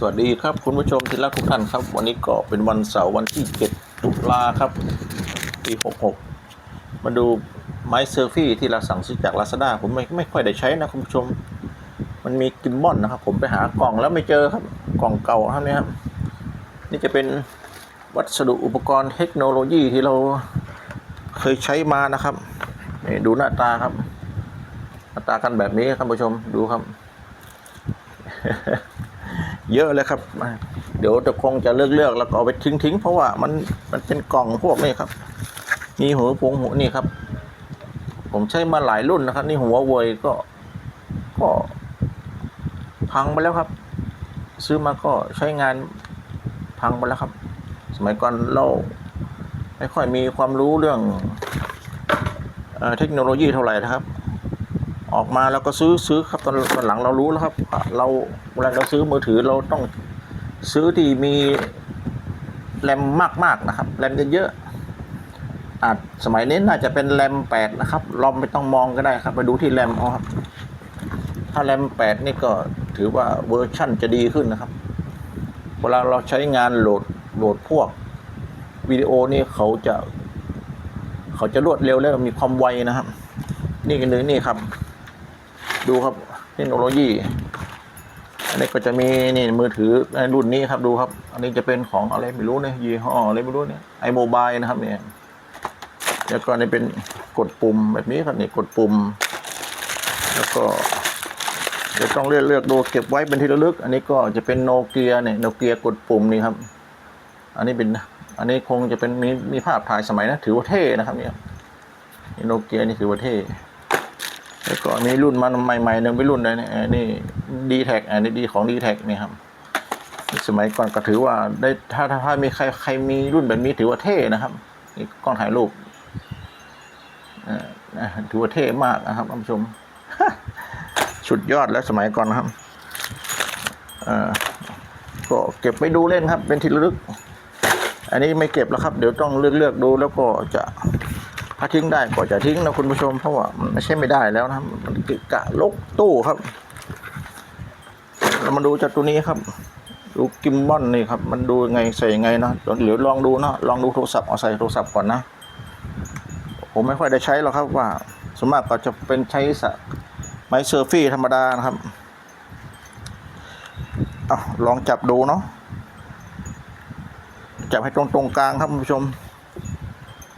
สวัสดีครับคุณผู้ชมที่รักทุกท่านครับ วันนี้ก็เป็นวันเสาร์วันที่ 7 ตุลาครับปี 66 มาดูไม้เซอร์ฟี่ที่เราสั่งซื้อจาก Lazada ผมไม่ไม่ค่อยได้ใช้นะคุณผู้ชม มันมีกิมมอนนะครับ ผมไปหากล่องแล้วไม่เจอครับกล่องเก่าครับเนี่ยครับนี่จะเป็นวัสดุอุปกรณ์เทคโนโลยีที่เราเคยใช้มานะครับนี่ดูหน้าตาครับหน้าตากันแบบนี้ครับคุณผู้ชมดูครับ เยอะเลยครับ เดี๋ยวจะคงจะเลือกเลือกๆแล้วก็เอาไปทิ้งทิ้งๆเพราะว่ามันมันเป็นกล่องพวกนี้ครับ มีหัวพวงหัวนี่ครับ ผมใช้มาหลายรุ่นนะครับ นี่หัวเวยก็ ก็พังไปแล้วครับ ซื้อมาก็ใช้งานพังไปแล้วครับ สมัยก่อนเราไม่ค่อยมีความรู้เรื่องเอเทคโนโลยีเท่าไหร่นะครับ ออกมาแล้วก็ซื้อซื้อครับตอนตอนหลังเรารู้แล้วครับ เราเวลาเราซื้อมือถือเราต้องซื้อที่มีแรมมากๆนะครับแรมเยอะๆอาจสมัยนี้น่าจะเป็นแรมแปดนะครับลองไม่ต้องมองก็ได้ครับ ไปดูที่แรมเอาครับ ถ้าแรมแปดนี่ก็ถือว่าเวอร์ชั่นจะดีขึ้นนะครับ เวลาเราใช้งานโหลดโหลดพวกวิดีโอนี่เขาจะ เขาจะรวดเร็วและมีความไวนะครับ นี่กันเลยนี่ครับ ดูครับเทคโนโลยี อันนี้ก็จะมีนี่มือถือในรุ่นนี้ครับดูครับ อันนี้จะเป็นของอะไรไม่รู้เนี่ยยี่ห้ออะไรไม่รู้เนี่ยไอโมบายนะครับเนี่ยแล้วก็นี่เป็นกดปุ่มแบบนี้ครับนี่กดปุ่ม แล้วก็เดี๋ยวต้องเลือกเลือกดูเก็บไว้เป็นที่ระลึก อันนี้ก็จะเป็นโนเกียเนี่ยโนเกียกดปุ่มนี่ครับ อันนี้เป็นอันนี้คงจะเป็นมีมีภาพถ่ายสมัยนะ ถือว่าเท่นะครับเนี่ยโนเกียนี่ถือว่าเท่ แล้วก็มีรุ่นมันใหม่ๆหนึ่งเป็นรุ่นเลยเนี่ยนี่ดีแท็กอันนี้ดีของดีแท็กนี่ครับ สมัยก่อนก็ถือว่าได้ถ้าถ้าถามีใครใครมีรุ่นแบบนี้ถือว่าเท่นะครับนี่กล้องถ่ายรูปอ่อนะถือว่าเท่มากนะครับท่านผู้ชมสุดยอดแล้วสมัยก่อนนะครับอ่อก็เก็บไปดูเล่นครับ เป็นที่ระลึก อันนี้ไม่เก็บแล้วครับ เดี๋ยวต้องเลือกเลือกๆดูแล้วก็จะ ถ้าทิ้งได้ก็จะทิ้งนะคุณผู้ชมเพราะว่ามันไม่ใช่ไม่ได้แล้วนะมันเกะกะลกตู้ครับเรามาดูจากตัวนี้ครับ ดูกิมบอนนี่ครับ มันดูไงใส่ยังไงนะเดี๋ยวลองดูนะลองดูโทรศัพท์เอาใส่โทรศัพท์ก่อนนะผมไม่ค่อยได้ใช้หรอกครับว่าส่วนมากก็จะเป็นใช้สะไม้เซอร์ฟี่ธรรมดานะครับเอาลองจับดูเนาะจับให้ตรงตรงกลางครับคุณผู้ชม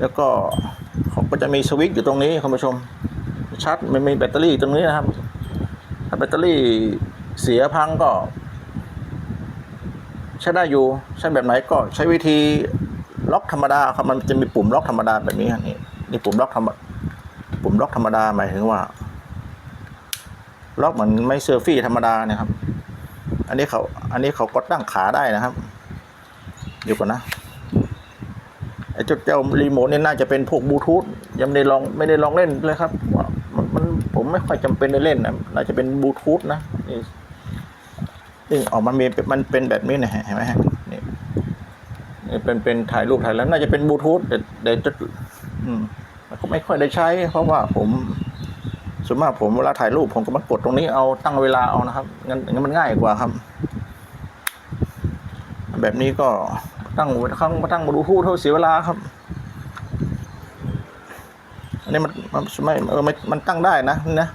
แล้วก็ จะมีสวิตช์อยู่ตรงนี้คุณผู้ชมชาร์จมันมีแบตเตอรี่ตรงนี้นะครับ ถ้าแบตเตอรี่เสียพังก็ ใช้ได้อยู่ใช้แบบไหนก็ใช้วิธีล็อกธรรมดาครับมันจะมีปุ่มล็อกธรรมดาแบบนี้ครับนี่นี่ปุ่มล็อกธรรมปุ่มล็อกธรรมดาหมายถึงว่า ล็อกเหมือนไม่เซอร์ฟี่ธรรมดาเนี่ยครับ อันนี้เขาอันนี้เขาก็ตั้งขาได้นะครับเดี๋ยวก่อนนะ ไอ้เจ้าเรีโมทเนี่ยน่าจะเป็นพวกบลูทูธยังไม่ได้ลองไม่ได้ลองเล่นเลยครับว่ามันมันผมไม่ค่อยจำเป็นได้เล่นนะน่าจะเป็นบลูทูธนะนี่นี่ออกมามีมันเป็นแบบนี้นะฮะเห็นไหมฮะนี่นี่เป็นเป็นถ่ายรูปถ่ายแล้ว น่าจะเป็นบลูทูธแต่แต่จะอืมมันก็ไม่ค่อยได้ใช้ เพราะว่าผมส่วนมากผมเวลาถ่ายรูปผมก็มากดตรงนี้เอาตั้งเวลาเอานะครับงั้นงั้นมันง่ายกว่าครับ แบบนี้ก็ ตั้งข้างมาตั้งบลูทูธเท่าเสียเวลาครับ อันนี้มันมันไม่เออมันมันตั้งได้นะนะ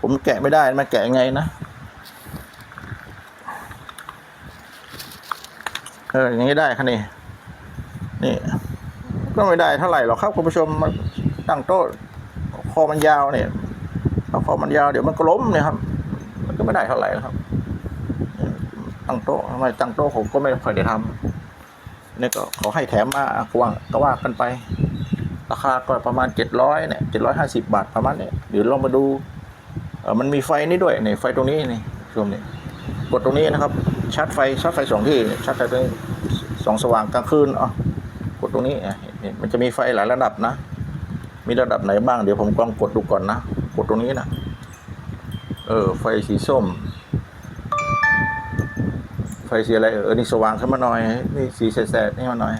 ผมแกะไม่ได้มันแกะยังไงนะ เอออย่างนี้ได้ครับนี่นี่ ก็ไม่ได้เท่าไหร่หรอกครับคุณผู้ชมมันตั้งโต๊ะคอมันยาวเนี่ยถ้าคอมันยาวเดี๋ยวมันก็ล้มเนี่ยครับ มันก็ไม่ได้เท่าไหร่นะครับตั้งโต๊ะทำไมตั้งโต๊ะผมก็ไม่ค่อยได้ทำ นี่ยก็เขาให้แถมมากว่าก็ว่ากันไป ราคาก็ประมาณเจ็ดร้อยเนี่ยเจ็ดร้อยห้าสิบาทประมาณเนี้ยเดี๋ยวลองมาดูเออมันมีไฟนี่ด้วยเนี่ยไฟตรงนี้นี่ชมนี่กดตรงนี้นะครับชาร์จไฟชาร์จไฟสองที่ชาร์จไฟตรงนี้สองสว่างกลางคืนอ๋อกดตรงนี้อะนี่มันจะมีไฟหลายระดับนะ มีระดับไหนบ้างเดี๋ยวผมลองกดดูก่อนนะ กดตรงนี้นะ เออ ไฟสีส้ม ไฟสีอะไรเออนี่สว่างขึ้นมาหน่อย นี่สีแสดๆนี่มาหน่อย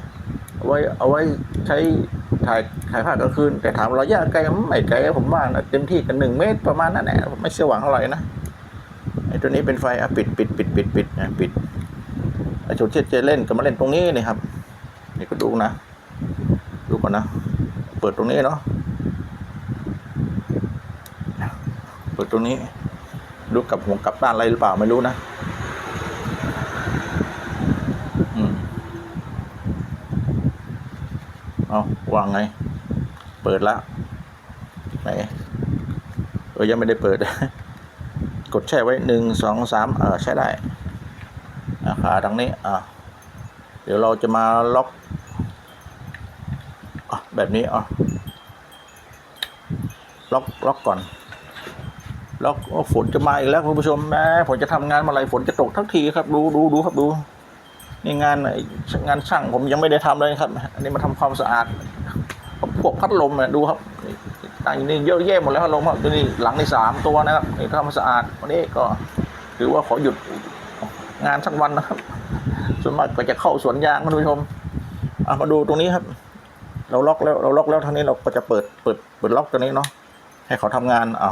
เอาไว้เอาไว้ใช้ถ่ายถ่ายภาพกลางคืน แต่ถามระยะไกลมันไม่ไกลผมว่านะเต็มที่กันหนึ่งเมตรประมาณนั้นแหละไม่สว่างเท่าไหร่นะไอ้ตัวนี้เป็นไฟอะปิดปิดปิดปิดปิดนะปิดไอ้ชนเชษจะเล่นก็มาเล่นตรงนี้นี่ครับ นี่ก็ดูนะดูก่อนนะเปิดตรงนี้เนาะเปิดตรงนี้ ดูกับหัวกับด้านอะไรหรือเปล่าไม่รู้นะ อืม เอาวางไง เปิดแล้วไหนเออยังไม่ได้เปิด กดแช่ไว้หนึ่งสองสามเออใช้ได้อะขาทางนี้อะเดี๋ยวเราจะมาล็อกอแบบนี้อะล็อกล็อกก่อน ล็อกฝนจะมาอีกแล้วคุณผู้ชมแม้ผมจะทำงานเมื่อไรฝนจะตกทั้งทีครับ ดูดูดูครับดู นี่งานไอ้งานช่างผมยังไม่ได้ทำเลยครับ อันนี้มาทำความสะอาดพวกพัดลมเนี่ยดูครับนี่ตั้งอยู่นี่เยอะแยะหมดแล้วพัดลมครับตัวนี้หลังในสามตัวนะครับนี่ทำควาสะอาดวันนี้ก็ถือว่าขอหยุดงานสักวันนะครับ ส่วนมากก็จะเข้าสวนยางคุณผู้ชมมาดูตรงนี้ครับ เราล็อกแล้วเราล็อกแล้วทางนี้เราก็จะเปิดเปิดเปิดล็อกตัวนี้เนาะให้เขาทำงานเอา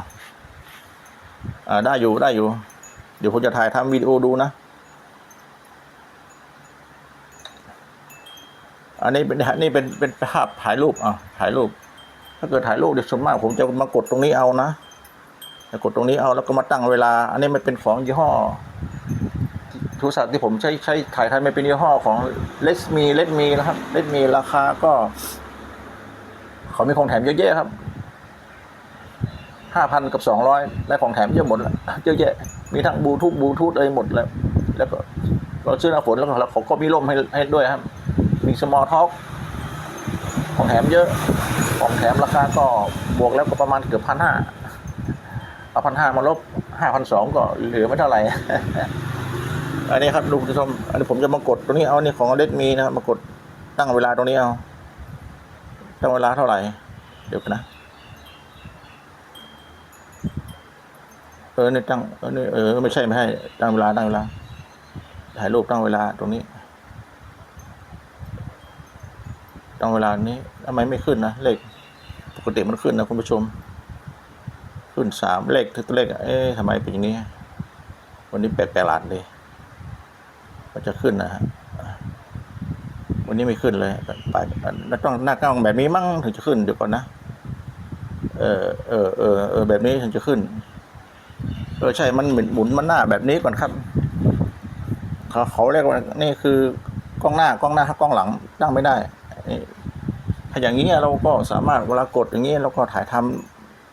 อ่าได้อยู่ได้อยู่ เดี๋ยวผมจะถ่ายทำวิดีโอดูนะ อันนี้เป็นนี่เป็นเป็นภาพถ่ายรูปอะถ่ายรูป ถ้าเกิดถ่ายรูปเดี๋ยวส่วนมากผมจะมากดตรงนี้เอานะจะกดตรงนี้เอาแล้วก็มาตั้งเวลา อันนี้มันเป็นของยี่ห้อโทรศัพท์ที่ผมใช้ใช้ถ่ายทำมันเป็นยี่ห้อของเลสมีเลสมีนะครับเลสมีราคาก็ เขามีของแถมเยอะแยะครับห้าพันกับสองร้อยและของแถมเยอะหมดแล้วเยอะแยะมีทั้งบลูทูธบลูทูธอะไรหมดแล้ว แล้วก็เราซื้อหน้าฝนแล้วก็เขาก็มีร่มให้ให้ด้วยครับ สมอลท็อกของแถมเยอะของแถมราคาก็บวกแล้วก็ประมาณเกือบพันห้าเอาพันห้ามาลบห้าพันสองก็เหลือไม่เท่าไหร่ อันนี้ครับดูคุณผู้ชมอันนี้ผมจะมากดตรงนี้เอาเนี่ของเลดมีนะครับมากดตั้งเวลาตรงนี้เอาตั้งเวลาเท่าไหร่ เดี๋ยวนะเออเนี่ยตั้งเออนี่เออไม่ใช่ไม่ให้ตั้งเวลาตั้งเวลาถ่ายรูปตั้งเวลาตรงนี้ ตั้งเวลานี้ทำไมไม่ขึ้นนะเลขปกติมันขึ้นนะคุณผู้ชม ขึ้นสามเลขคือตัวเลขเอ๊ะทำไมเป็นอย่างนี้ วันนี้แปลกประหลาดเลยก็จะขึ้นนะฮะวันนี้ไม่ขึ้นเลยไปแล้วต้องหน้ากล้องแบบนี้มั้งถึงจะขึ้นเดี๋ยวก่อนนะเออเออเออเออแบบนี้ถึงจะขึ้นเออใช่มันหมุนหมุนมันหน้าแบบนี้ก่อนครับเขาเขาเรียกว่านี่คือกล้องหน้ากล้องหน้ากล้องหลังตั้งไม่ได้ ถ้าอย่างนี้เราก็สามารถเวลากดอย่างนี้เราก็ถ่ายท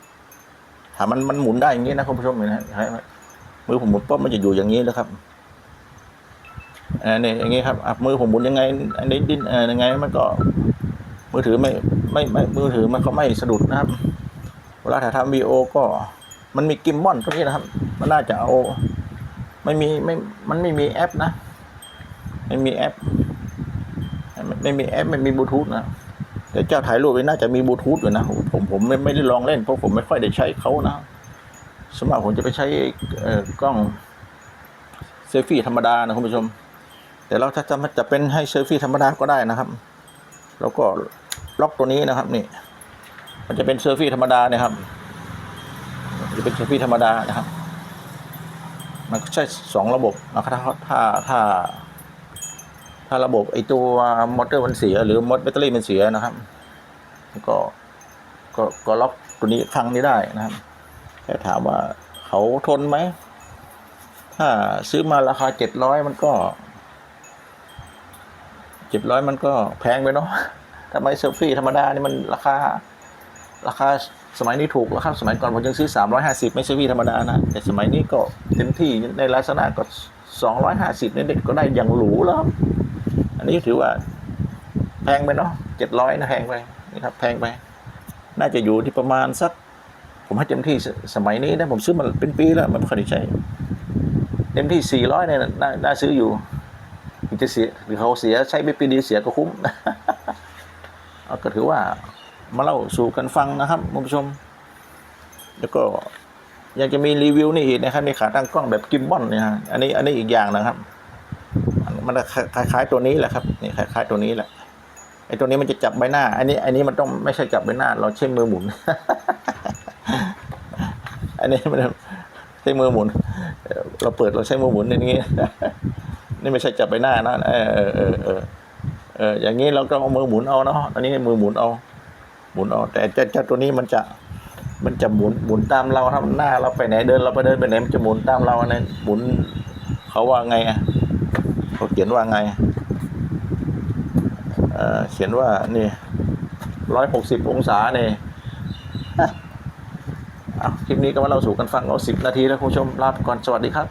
ำถามมันมันหมุนได้อย่างนี้นะคุณผู้ชมเห็นไหมมือผมหมุนปุ๊บมันจะอยู่อย่างนี้เลยครับอันนี้อย่างนี้ครับอะมือผมหมุนยังไง อันนี้ดิ้นเออยังไงมันก็ มือถือไม่ไม่ไม่มือถือมันก็ไม่สะดุดนะครับ เวลาถ่ายทำวีโอก็ มันมีกิมมอนตรงนี้นะครับ มันน่าจะเอาไม่มีไม่มันไม่มีแอปนะ ไม่มีแอป ไม่มีแอปไม่มีบลูทูธนะแต่เจ้าถ่ายรูปนี่น่าจะมีบลูทูธอยู่นะผมผมไม่ไม่ได้ลองเล่นเพราะผมไม่ค่อยได้ใช้เขานะสมมติผมจะไปใช้กล้องเซลฟี่ธรรมดานะคุณผู้ชม แต่เราถ้าจะจะเป็นให้เซลฟี่ธรรมดาก็ได้นะครับ แล้วก็ล็อกตัวนี้นะครับนี่ มันจะเป็นเซลฟี่ธรรมดานี่ยครับจะเป็นเซลฟี่ธรรมดานะครับ มันก็ใช้สองระบบนะครับถ้าถ้าถ้า ถ้าระบบไอตัวมอเตอร์มันเสีย หรือมอเตอร์แบตเตอรี่มันเสียนะครับ ก็ก็ก็ล็อกตัวนี้คลังนี้ได้นะครับแต่ถามว่าเขาทนไหมถ้าซื้อมาราคาเจ็ดร้อยมันก็เจ็ดร้อยมันก็แพงไปเนาะทำไมเซลฟี่ธรรมดานี่มันราคาราคาสมัยนี้ถูกแล้วครับสมัยก่อนผมยังซื้อสามร้อยห้าสิบไม่เซลฟี่ธรรมดานะ แต่สมัยนี้ก็เต็มที่ในลักษณะก็สองร้อยห้าสิบเนี่ยเด็กก็ได้อย่างหรูแล้ว นนี้ถือว่า แพงไปเนาะเจ็ดร้อยนะแพงไปนี่ครับแพงไป น่าจะอยู่ที่ประมาณสัก ผมให้เต็มที่สมัยนี้นะผมซื้อมาเป็นปีแล้วมันไม่ค่อยได้ใช้เต็มที่สี่ร้อยเนี่ยน่าน่าซื้ออยู่จะเสียหรือเขาเสียใช้ไปปีเดียวเสียก็คุ้มเอาก็ถือว่ามาเล่าสู่กันฟังนะครับคุณผู้ชม แล้วก็ยังจะมีรีวิวนี่อีกนะครับมีขาตั้งกล้องแบบกิมบอนเนี่ยฮะอันนี้อันนี้อีกอย่างนะครับ มันคล้ายๆตัวนี้แหละครับนี่คล้าย ๆ ตัวนี้แหละไอ้ตัวนี้มันจะจับใบหน้า อันนี้อันนี้มันต้องไม่ใช่จับใบหน้า เราใช้มือหมุน อันนี้มันใช้มือหมุน เราเปิดเราใช้มือหมุนอย่างนี้ นี่ไม่ใช่จับไปหน้านะเออเออเออเออเอออย่างนี้เราก็เอามือหมุนเอาเนาะอันนี้มือหมุนเอาหมุนเอาแต่เจ้าเจ้าตัวนี้มันจะ มันจะหมุนหมุนตามเราถ้าหน้าเราไปไหนเดินเราไปเดินไปไหนมันจะหมุนตามเราอันนั้นหมุนเขาว่าไงอะ เขาเขียนว่าไงเออเขียนว่านี่ร้อยหกสิบองศาเนี่ยเอาคลิปนี้ก็มาเราสู่กันฟังเอาสิบนาทีแล้วคุณผู้ชมลาไปก่อนสวัสดีครับ